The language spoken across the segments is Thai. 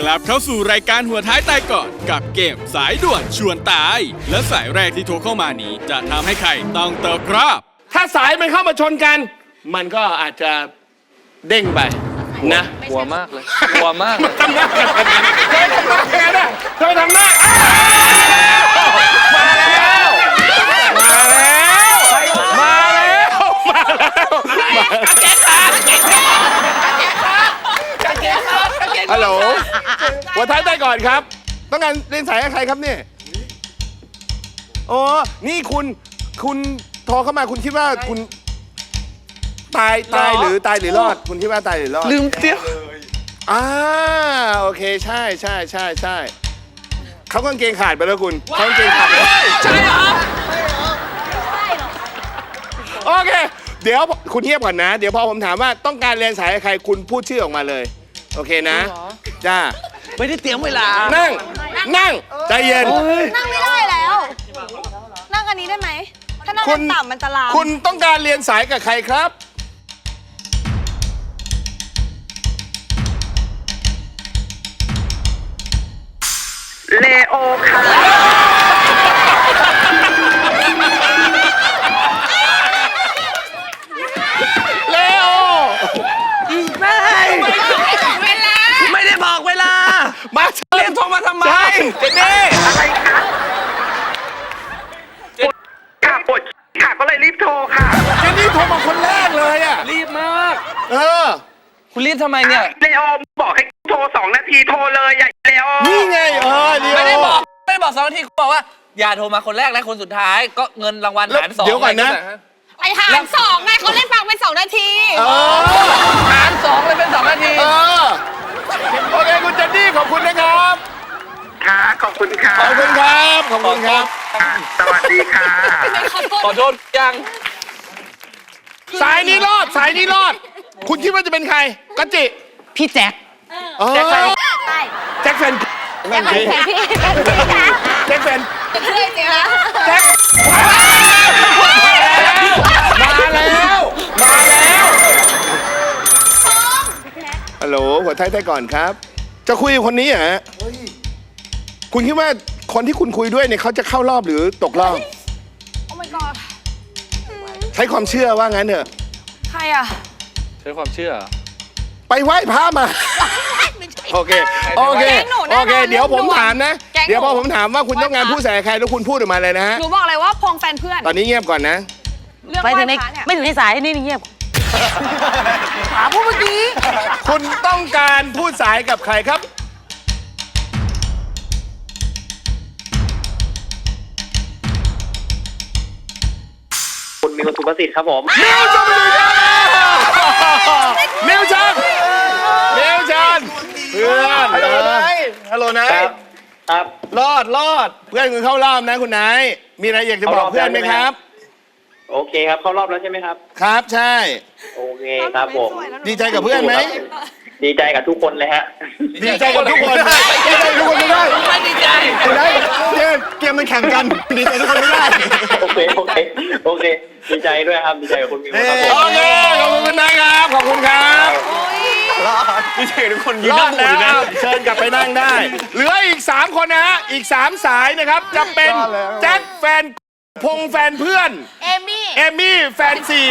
กลับเข้าสู่รายการหัวท้ายตายก่อนกับเกมสายด่วนชวนตาย และสายแรกที่โทรเข้ามานี้ จะทำให้ใครต้องตกรอบถ้าสายมันเข้ามาชนกัน มันก็อาจจะเด้งไปนะกลัวมากเลยกลัวมากเลยทำหน้ากันแบบนั้นเคยทำหน้าแค่นั้นเคยทำหน้าอ้าวมาแล้ว มาแล้ว มาแล้วมาแล้ว ฮัลโหลหัวท้ายใต้ก่อนครับ ต้องการเล่นสายกับใครครับเนี่ยอ๋อนี่คุณคุณโทรเข้ามาคุณคิดว่าคุณ ตายตายหรือตายหรือรอด คุณคิดว่าตายหรือรอดลืมเตี้ยวอ่าโอเคใช่ใช่ใช่ใช่เขากางเกงขาดไปแล้วคุณเขากางเกงขาดไปแล้วใช่เหรอโอเค เดี๋ยวคุณเทียบก่อนนะ เดี๋ยวพอผมถามว่าต้องการเรียนสายกับใครคุณพูดชื่อออกมาเลย โอเคนะ จ้า ไม่ได้เตรียมเวลา นั่ง นั่ง ใจเย็น นั่งไม่ได้แล้ว นั่งอันนี้ได้ไหม ถ้านั่งคุณต่ำๆมันจะลามคุณต้องการเรียนสายกับใครครับ เลโอค่ะ คุณรีบทำไมเนี่ย เลโอบอกให้โทรสองนาทีโทรเลยอย่าเลโอนี่ไงเออเดี๋ยวไม่ได้บอกไม่ได้บอกสองนาทีคุณบอกว่า อย่าโทรมาคนแรกและคนสุดท้าย ก็เงินรางวัลหารสองเดี๋ยวก่อนนะ ไอหารสองไงเขาเล่นฟังเป็นสองนาที เออหารสองเลยเป็นสองนาที เออโอเคคุณเจนนี่ขอบคุณนะครับ ค่ะขอบคุณค่ะขอบคุณครับ ขอบคุณครับ ค่ะสวัสดีค่ะ ขอโทษยัง สายนี้รอด สายนี้รอด คุณคิดว่าจะเป็นใครกัจจิพี่แจ็คเออใช่แจ็คแฟนนั่นสิแต่พี่แจ็คแฟนเป็นเรื่องจริงนะแจ็คมาแล้ว มาแล้วฮัลโหลหัวท้ายใต้ก่อนครับ จะคุยกับคนนี้เหรอฮะคุณคิดว่าคนที่คุณคุยด้วยเนี่ยเขาจะเข้ารอบหรือตกรอบ โอ้ my god ใช้ความเชื่อว่างั้นเถอะใครอะใช้ความเชื่อ ไปไหว้พระมาโอเค โอเค แก๊งหนูแน่นอนโอเค เดี๋ยวผมถามนะ แก๊งหนูเดี๋ยวพอผมถามว่าคุณต้องการพูดใส่ใครแล้วคุณพูดออกมาเลยนะฮะ หนูบอกเลยว่าพงแฟนเพื่อน ตอนนี้เงียบก่อนนะ เรื่องไปไหว้ถึงในพระเนี่ย ไม่ถึงในสายนี่เงียบถามพูดเมื่อกี้คุณต้องการพูดสายกับใครครับ คุณมิวสุภสิทธิ์ครับผม มิวจัน มิวจันมิวจันเพื่อนฮัลโหลนายฮัลโหลนายครับรอดรอดเพื่อนคุณเข้ารอบนะคุณนายมีอะไรอยากจะบอกเพื่อนไหมครับ โอเคครับเข้ารอบแล้วใช่ไหมครับ ครับใช่ โอเคครับผมดีใจกับเพื่อนไหมดีใจกับทุกคนเลยฮะ ดีใจกับทุกคนดีใจกับทุกคนไม่ได้ไม่ดีใจไม่ได้เกมเกมมันแข่งกัน ดีใจทุกคนไม่ได้ โอเคโอเค โอเค ดีใจด้วยครับ ดีใจกับคุณมิวครับผม โอเคขอบคุณนะครับ ขอบคุณครับดีใจทุกคนรอดแล้วเชิญกลับไปนั่งได้ เหลืออีก 3 คนนะฮะ อีก 3 สายนะครับ จะเป็นแจ็คแฟนพงแฟนเพื่อน เอมี่ เอมี่แฟนซี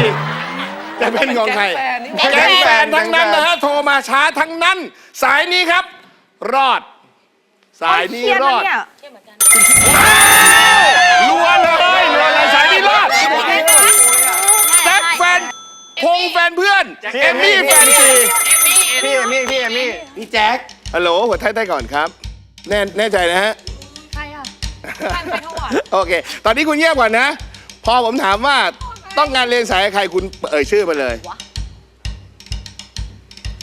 จะเป็นของใครแฟนนี่แก๊งแฟนทั้งนั้นนะฮะโทรมาช้าทั้งนั้น สายนี้ครับ รอด สายนี้รอดเนี่ยรัวเลยรัวเลยสายนี้รอดแจ็คแฟนพ งแฟนเพื่อน เอมี่แฟนซีพี่เอมี่พี่เอมี่พี่แจ็คฮัลโหลหัวไทยใต้ก่อนครับ แน่แน่ใจนะฮะใครอะแฟนใครทั้งหมดโอเค ตอนนี้คุณเงียบก่อนนะ พอผมถามว่าต้องการเรียนสายกับใครคุณเอ่ยชื่อมาเลย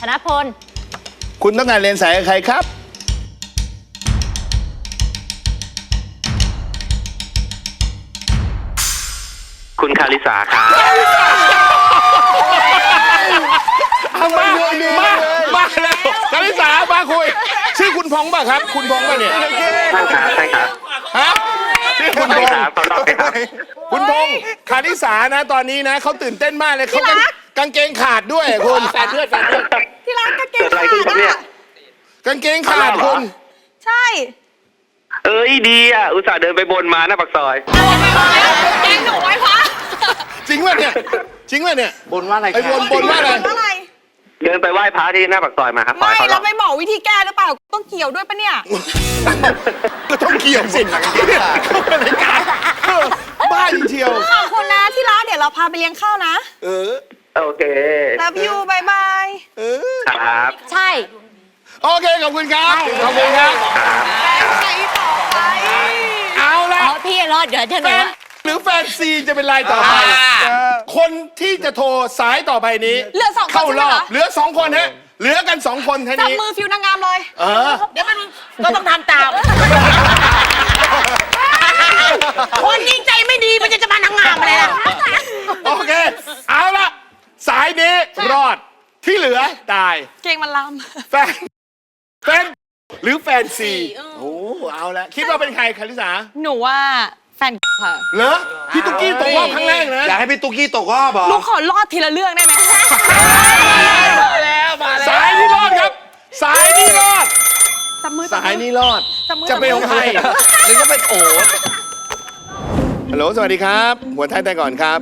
ธนพล คุณต้องการเรียนสายกับใครครับคุณคาริสาครับเอา มามามาแล้วคาริสามาคุย ชื่อคุณพงษ์ป่ะครับ คุณพงษ์ป่ะเนี่ยใช่ครับใช่ครับฮะชื่อคุณพใช่งคษ์ รับเขารอบไปครับ คุณพงษ์คาริสานะ ตอนนี้นะเขาตื่นเต้นมากเลยเขากางกางเกงขาดด้วยคุณแฟนเพื่อนแฟนเพื่อนที่ร้านกางเกงเกิดอะไรขาขึ้นดครับเนี่ย อะกางเกงขาดคุณ ใช่เอ้ยดีอะอุตส่าห์เดินไปบนมาหน้าปากซอย แกงหนูไว้พระจริงป่ะเนี่ย จริงป่ะเนี่ยบนว่าอะไรคไอ้รับนบนว่าอะไรว่าอะไร เดินไปไหว้พระที่หน้าปากซอยมาครับขอไม่ให้เขาหรเราอกไปบอกวิธีแก้หรือเปล่าต้องเกี่ยวด้วยปะเนี่ย ก็ต้องเกี่ยวสิเข้ารายการเออบ้าจริงเชียว ขอบคุณนะที่ร้านเดี๋ยวเราพาไปเลี้ยงข้าวนะ เออ โอเค love you บายบาย เออ ครับ ใช่ โอเค ขอบคุณครับ ขอบคุณครับใครต่อไป เอาละ อ๋อ พี่รอดเดี๋ยวเธอหแฟนูน หรือแฟนซีจะเป็นรายต่อไปอ่าคนที่จะโทรสายต่อไปนี้เหลือสองคนเข้าใช่ไหรมอบคะ เหลือสองคนฮะเหลือกันสองคนแค่จับนี้ มือฟิวนางงามเลย เออ เดี๋ยวมันก็ต้องทำตาม คนยิ่งใจไม่ดีมันจะจะมานางงามอะไรล่ะโอเค เอาละสายนี้รอดที่เหลือตาย เก่งมันลแฟน แฟน หรือแฟนซี โอ้ เอาละคิดว่าเป็นใครคาริสาำหนูว่าแฟ นค่ะ เหรอพี่ตุ๊กกี้ตกรอบครั้งแรกนะอยากให้พี่ตุ๊กกี้ตกรอบเหรอลูกขอรอดทีละเรื่องได้ไหมสายนี้รอดครับ สายนี้รอดจับมือสายนี้รอดจับมือจะเป็นของใครหรือจะเป็นโอ๊ตฮัลโหลสวัสดีครับ หัวท้ายแต่ก่อนครับ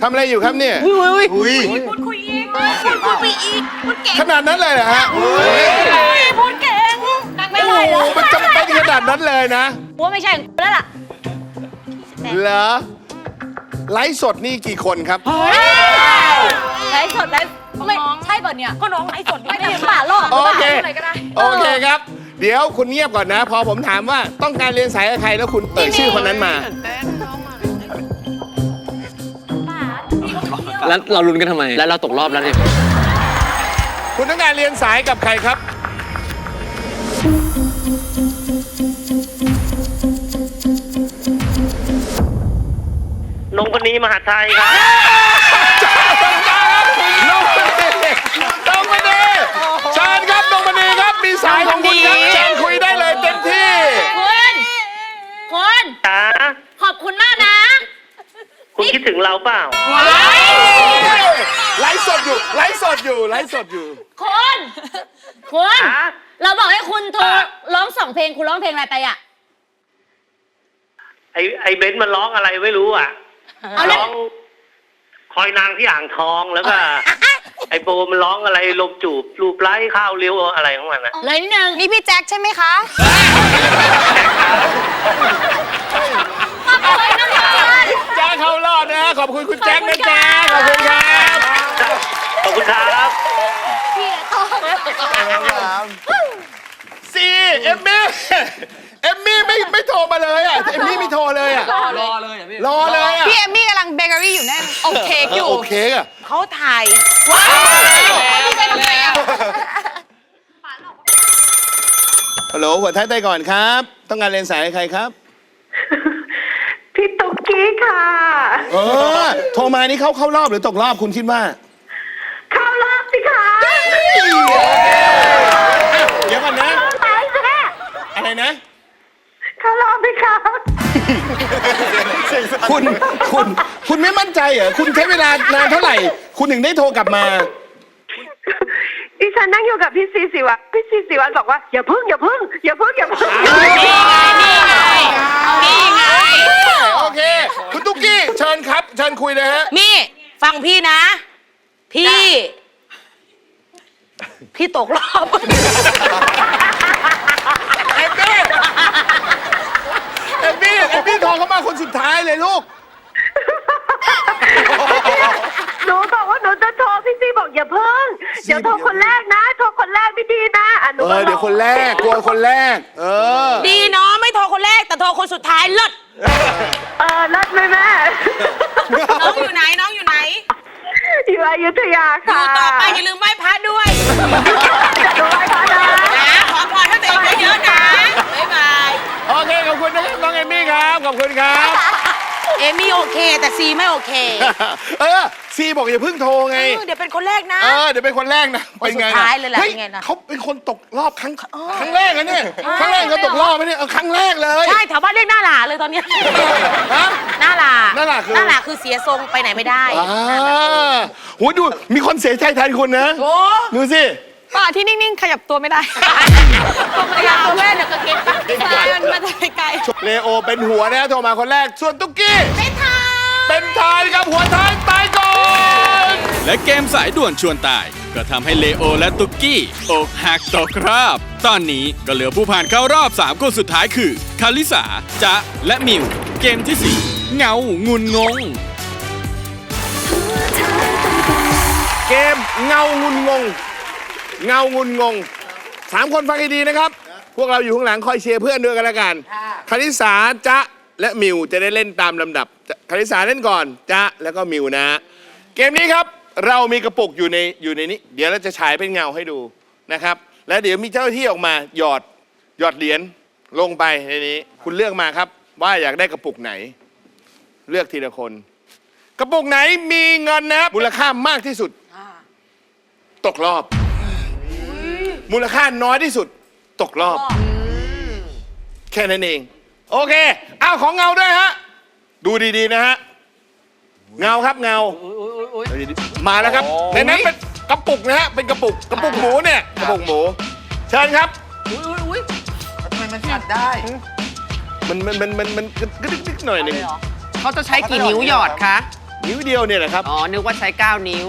ทำอะไรอยู่ครับเนี่ยอุ้ยพูดคุยอีกพูดคุยไปอีกพูดเก่งขนาดนั้นเลยเหรอฮะพูดเก่งนักไม่โอ้ไหวโหแล้วมันจำเป็นข นาดนั้นเลยนะ ว่าไม่ใช่แล้วล่ะเหรอไลฟ์สดนี่กี่คนครับ ไลฟ์สดไลฟ์ไม่ใช่ป่ะเนี่ยก็น้องไลฟ์สดไม่ได้ป่าหรอกโอเค อะไรก็ได้โอเคครับ เดี๋ยวคุณเงียบก่อนนะ พอผมถามว่าต้องการเรียนสายกับใครแล้วคุณเอ่ยชื่อคนนั้นมา แล้วเราลุ้นกันทำไม แล้วเราตกรอบแล้วเนี่ย คุณต้องการเรียนสายกับใครครับ งพนีมหาไทยครับน้องมณีน้องมณีเชิญครับน้องมณีครับ มีสายของคุณครับเชิญคุยได้เลยเต็มที่คุณคุณจ๋าขอบคุณมากนะ คุณคิดถึงเราเปล่าไลฟ์สดอยู่ไลฟ์สดอยู่ไลฟ์สดอยู่คุณคุณเราบอกให้คุณโทรร้องสองเพลงคุณร้องเพลงอะไรไปอะไอไอเบนซ์มันร้องอะไรไม่รู้อะ เอาแล้วร้องคอยนางที่อ่างทองแล้วก็ ไอโบมันร้องอะไรลมจูบรูปไร้ข้าวเลี้ยวอะไรของมันนะเลยนิดนึงนี่พี่แจ็คใช่ไหมคะแจ้งเขารอดนะ ขอบคุณคุณแจ็คนะแจ๊คขอบคุณครับขอบคุณครับซีเอมมี่เอมมี่ไม่ไม่โท รมาเลยอะเอมมี่ไม่โทรเลยอะรอเลยอะพี่รอเลยอะพี่เอมมี่กำลังเบเกอรี่อยู่แน่โอเคกอยู่โอเคอะเขาถ่ายว้าวนี่เป็นอะไรอะฮัลโหลหัวท้ายไต้ก่อนครับ ต้องการเรียนสายกับใครครับ พี่ตุ๊กกี้ค่ะ เออโทรมานี่เขาเข้ารอบหรือตกรอบคุณคิดว่า เข้ารอบสิคะเดี๋ยวก่อนนะตายซะแน่อะไรนะ เข้ารอบไหม คะคุณคุณคุณไม่มั่นใจเหรอคุณใช้เวลานานเท่าไหร่ คุณถึงได้โทรกลับมา ดิฉันนั่งอยู่กับพี่ซีสิวัตรพี่ซีสิวัตรบอกว่าอย่าพึ่งอย่าพึ่งอย่าพึ่งอย่าพึ่งนี่ไง โอเค คุณตุ๊กกี้เชิญครับ เชิญคุยเลยฮะมี่ ฟังพี่นะ พี่ พี่ตกรอบ เอมมี่เอมมี่ เอมมี่โทรเข้ามาคนสุดท้ายเลยลูก หนูบอกว่าหนูจะโทรพี่ซีบอกอย่าพึ่งเดี๋ยวโทรคนแรกนะ โทรคนแรกไม่ดีนะอะหนูเอก็อ เดี๋ยวคนแรกกลัวคนแรก เออ ดีเนาะไม่โทรคนแรกแต่โทรคนสุดท้ายเลิศเออเลิศไหมแม่ น้องอยู่ไหนน้องอยู่ไหนอยู่อยุธยาดูค่ะต่อไปอย่าลืมไหว้พระด้วยจะดูไว้พระนะ นะขอพรให้ตัวเองเยอะๆนะบ๊ายบาย โอเคขอบคุณนะครับน้องเอมมี่ครับขอบคุณครับ เอมี่โอเค แต่ซีไม่โอเคเออซีบอกอย่าเพิ่งโทรไง เออเดี๋ยวเป็นคนแรกนะ เออเดี๋ยวเป็นคนแรกนะเป็นไงคนสุดท้ายเลยแหละฮ้เป็นไงล่ะ เขาเป็นคนตกรอบครั้งครั้งแรกนะเนี่ยครั้งแรกเขาตกรอบไหมเนี่ยเอาครั้งแรกเลยใช่แถวบ้านเรียกหน้าหลาเลยตอนเนี้ยฮะ หน้าหลาหน้าหลาคือ หน้าหลาคือเสียทรงไปไหนไม่ได้อ่าโหดูมีคนเสียใจแทนคุณนะ โอ้ดูสิ ป่าที่นิ่ง ๆ ขยับตัวไม่ได้พยายามแม่เดี๋ยวก็เก็ตปะใช่มันมาจากไกลเลโอเป็นหัวนะฮะโทรมาคนแรก ส่วนตุ๊กกี้เป็นทายเป็นทายครับหัวท้ายตายก่อน และเกมสายด่วนชวนตาย ก็ทำให้เลโอและตุกกี้ อกหักตกรอบ ตอนนี้ก็เหลือผู้ผ่านเข้ารอบ 3 คนสุดท้ายคือ คาริสาจ๊ะและมิว เกมที่ 4 เงางุนงง เกมเงางุนงง เงางุนงงสามคนฟังให้ดีนะครับ พวกเราอยู่ข้างหลังคอยเชียร์เพื่อนด้วยกันละกันคาริสาจ๊ะและมิวจะได้เล่นตามลำดับคาริสาเล่นก่อนจ๊ะแล้วก็มิวนะ เกมนี้ครับเรามีกระปุกอยู่ในอยู่ในนี้ เดี๋ยวเราจะฉายเป็นเงาให้ดูนะครับ แล้วเดี๋ยวมีเจ้าหน้าที่ออกมาหยอดหยอดเหรียญลงไปในนี้ คุณเลือกมาครับ ว่าอยากได้กระปุกไหน เลือกทีละคน กระปุกไหนมีเงินนะครับมูลค่ามากที่สุด ตกรอบ มูลค่าน้อยที่สุดตกรอบ แค่นั้นเอง โอเค เอาของเงาด้วยฮะ ดูดีๆนะฮะ เงาครับเงา มาแล้วครับ ในนั้นเป็นกระปุกนะฮะ เป็นกระปุก กระปุกหมูเนี่ย กระปุกหมู เชิญครับทำไมมันตัดได้มันมันมันมันมันกระดึกดึกหน่อยหนึ่งเขาจะใช้กี่นิ้วหยอดคะ นิ้วเดียวเนี่ยแหละครับ อ๋อ นึกว่าใช้ 9 นิ้ว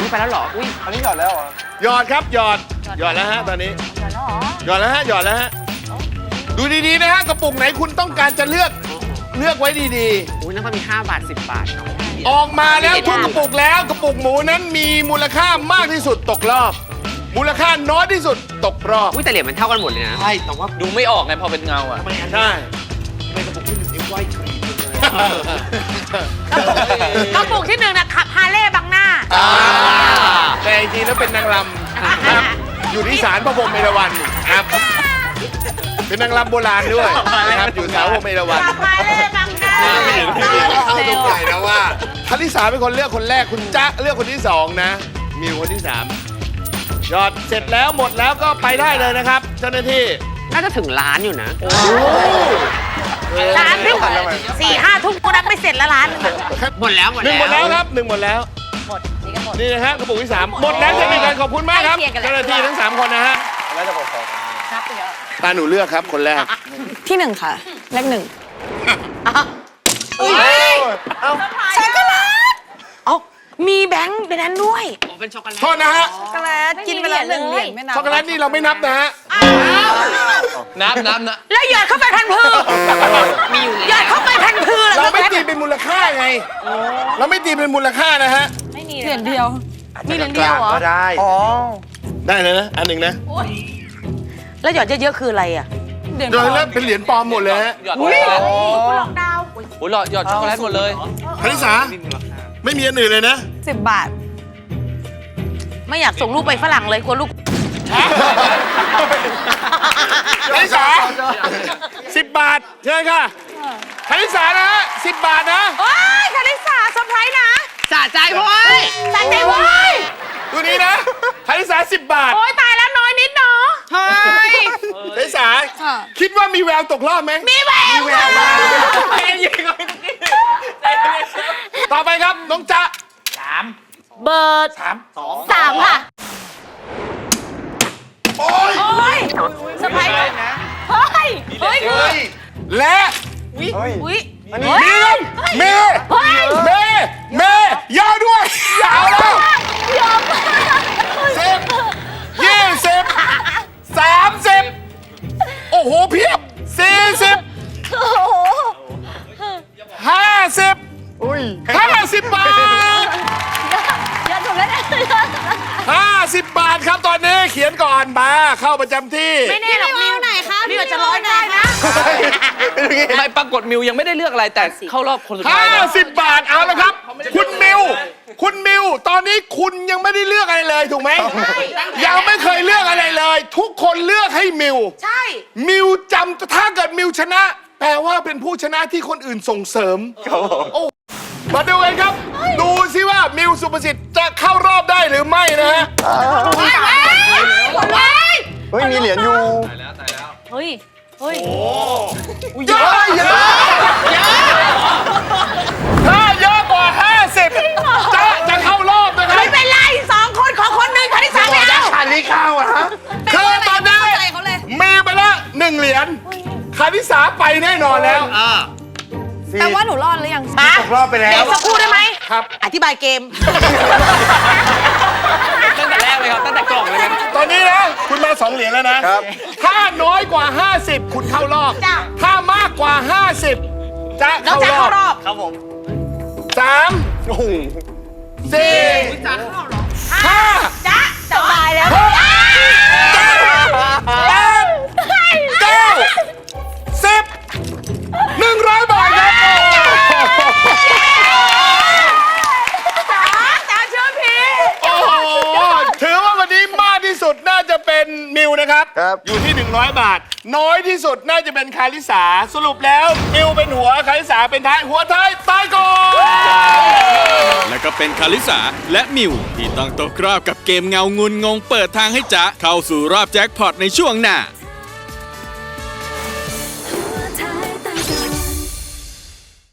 นี่ไปแล้วเหรอ อุ้ยอันนี้หยอดแล้วเหรอหยอดครับหยอดหยอดแล้วฮะตอนนี้หยอดแล้วฮะหยอดแล้วฮะดูดีๆนะฮะกระปุกไหนคุณต้องการจะเลือกเลือกไว้ดีอุ้ยนั่นก็มี 5 บาท 10 บาทเนาะๆ ออกมาแล้วทุกกระปุกแล้วกระปุกหมูนั้นมีมูลค่ามากที่สุดตกรอบ มูลค่าน้อยที่สุดตกรอบอุ้ยแต่เหรียญมันเท่ากันหมดเลยนะ ใช่แต่ว่าดูไม่ออกไงพอเป็นเงาอะทำไมอันนี้ใช่ทำไมกระปุกที่หนึ่งนิ้วไหวครีมจังเลยกระปุกที่หนึ่งนะขับฮาร์เลย์บังหน้า แต่จริงๆแล้วเป็นนางรำครับอยู่ที่ศาลพระพรหมเอราวัณครับ เป็นนางรำโบราณด้วยนะครับอยู่ศาลพระพรหมเอราวัณขับฮาร์เลย์บังหน้าเข้าตรงไหนนะว่าคาริสาเป็นคนเลือกคนแรกคุณจ๊ะเลือกคนที่สองนะ มิวคนที่สามหยอดเสร็จแล้วหมดแล้วก็ไปได้เลยนะครับ เจ้าหน้าที่น่าจะถึงล้านอยู่นะร้านทุ่มสี่ห้าทุ่มกูนับไม่เสร็จแล้วร้านหนึงอะหมดแล้วหมดหนึ่งหมดแล้แล้ววครับหนึ่งหมดแล้วหมด นี่ก็หมด นี่นะฮะกระปุกที่สามหมดแล้วจะมีการขอบคุณมากครับใกล้เคียงกันแล้ว เจ้าหน้าที่ทั้งสามคนนะฮะแล้วจะบอกขอนับไปเยอะตาหนูเลือกครับคนแรกที่หนึ่งค่ะ เลขหนึ่งช็อกโกแลตเอ้ามีแบงค์ในนั้นด้วยอ๋อเป็นช็อกโกแลตโทษนะฮะช็อกโกแลตกินไปแล้วหนึ่งเหรียญไม่นับช็อกโกแลตนี่เราไม่นับนะฮะน้ำน้ำนะแล้วหยอดเข้าไปพันพือมีอยู่หยอดเข้าไปพันพือแล้วเราก็ไม่ตีเป็นมูลค่าไง เราไม่ตีเป็นมูลค่านะฮะ เหรียญเดียวมีเหรียญเดียวเหรอก็ได้ได้เลยนะ อันหนึ่งนะแล้วหยอดเยอะๆคืออะไรอะ เหรียญโดยแล้วเป็นเหรียญปลอมหมดเลยฮะหยอดช็อกโกแลตหลอกดาวโอ้ยหลอดหยอดช็อกโกแลตหมดเลยคาริสาไม่มีอันอื่นเลยนะ สิบบาท ไม่อยากส่งลูกไปฝรั่งเลยกลัวลูกคาริสาสิบบาท เชิญค่ะคาริสานะฮะสิบบาทนะ โอ้ยคาริสาเซอร์ไพรส์นะ สะใจเพราะว่าตั้งใจไว้ดูนี้นะคาริสาสิบบาทโอ้ยตายแล้วน้อยนิดเนาะเฮ้ยคาริสาคิดว่ามีแววตกรอบไหมมีแววค่ะต่อไปครับน้องจ๊ะเบอร์สามสามค่ะโอ้ยโอ้ยเซอร์ไพรส์เลยนะเฮ้ยเฮ้ยคือและอุ้ยมีเงินเมย์เฮ้ยเมย์เม ย์ยาวด้วย ยาวแล้วยอมสิบยี่สิบสามสิบโอ้โหเพียบสี่สิบโอ้โหห้าสิบห้าสิบบาทอย่าถูกแล้วนะห้าสิบบาทครับตอนนี้เขียนก่อนมาเข้าประจำที่ ไม่แน่หรอกมิวไหนคะมิวอาจจะร้อยได้นะไม่ปรากฏมิวยังไม่ได้เลือกอะไรแต่เข้ารอบคนสุดท้ายห้าแล้วสิบบาทเอาละครับคุณมิ ว คุณมิว ตอนนี้คุณยังไม่ได้เลือกอะไรเลยถูกไหม ยังไม่เคยเลือกอะไรเลย ทุกคนเลือกให้มิว ใช่ มิวจำถ้าเกิดมิวชนะ แปลว่าเป็นผู้ชนะที่คนอื่นส่งเสริมโอ้มาดูกันครับ ดูซิว่ามิวสุประสิทธิ์จะเข้ารอบได้หรือไม่นะฮะเฮ้ยเฮ้ยเฮ้ยมีเหรียญอยู่เฮ้ย เฮ้ยเยอะเยอะถ้าเยอะกว่า50จะจะเข้ารอบนะานนี้เข้าวอะฮะคือตอนนี้ใจเเลย มีไปแล้วหนึ่งเหรียญคาริสาไปแน่นอนแล้วแต่ว่าหนูรอดหรือยังมาตกรอบไปแล้วเดี๋ยวสักครู่ได้ไหมครับ อธิบายเกม ตั้งแต่แรกเลยครับ ตั้งแต่กล่องเลยนะตอนนี้นะ คุณมาสองเหรียญแล้วนะ ครับ ถ้าน้อยกว่า 50 คุณเข้ารอบ ถ้ามากกว่า 50 จะเข้ารอบ ครับผมสามสี่ห้า จ้าสบายแล้วหกเจ็ดแปดเก้าสิบหนึ่งร้อยบาทครับจ้าเชื่อพี่โอ้โหถือว่าวันนี้มากที่สุดน่าจะเป็นมิวนะครับ ครับ อยู่ที่ 100 บาท น้อยที่สุดน่าจะเป็นคาริสาสรุปแล้วมิวเป็นหัวคาริสาเป็นท้ายหัวท้ายตายก่อน และก็เป็นคาริสาและมิวที่ต้องตกรอบกับเกมเงางุนงงเปิดทางให้จ๊ะเข้าสู่รอบแจ็คพอตในช่วงหน้า